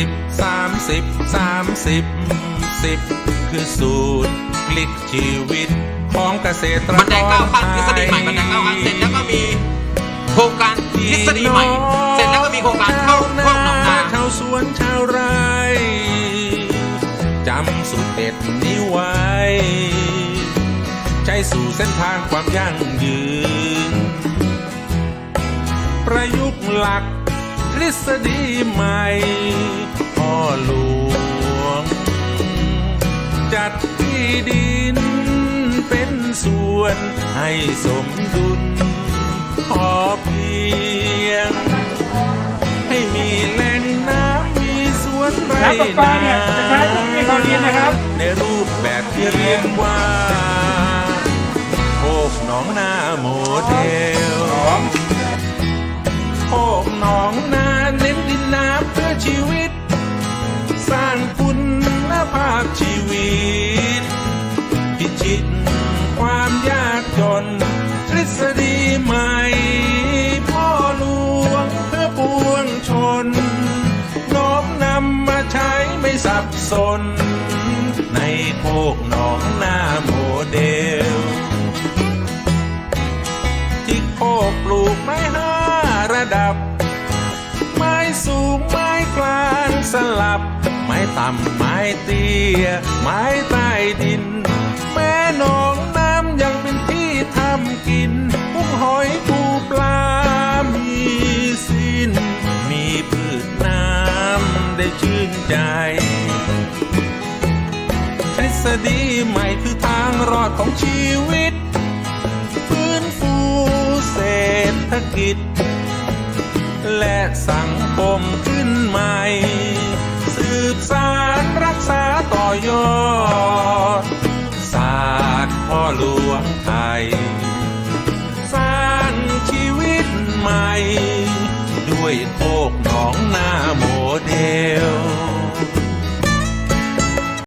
สิบสามสิบสามสิบสิบคือสูตรพลิกชีวิต ของเกษตรกรบันไดเก้าขั้นทฤษฎีใหม่บันไดเก้าขั้นเสร็จแล้วก็มีโครงการทฤษฎีใหม่ เสร็จแล้วก็มีโครงการเข้าคอกหนองนาชาวสวนชาวไร่จำสุดเด็ดนี้ไว้ใจสู่เส้นทางความยั่งยืน ประยุกต์หลักท ฤษฎีใหม่พ่อหลวง จัดที่ดินเป็นส่วนให้สมดุลพอเพียง ให้มีแหล่งน้ำมีสวนไรน้ำประปาเนี่ยจะใช้พวกนี้เขาเรียนนะครับในรูปแบบที่เรียกว่าโคกหนองนา ความยากจน ทฤษฎีใหม่ พ่อหลวงเพื่อปวงชนน้อมนำมาใช้ไม่สับสน ในโคกหนองหน้าโมเดล ที่โคกปลูกไม้ห้าระดับ ไม้สูงไม้กลางสลับ ไม้ต่ำไม้เตี้ย ไม้ใต้ดิน ได้ชื่นใจ ทฤษฎีใหม่คือทางรอดของชีวิต ฟื้นฟูเศรษฐกิจ และสังคมขึ้นใหม่ สืบสารรักษาต่อยอด ศาสตร์พ่อหลวงไทย สร้างชีวิตใหม่ ด้วยโ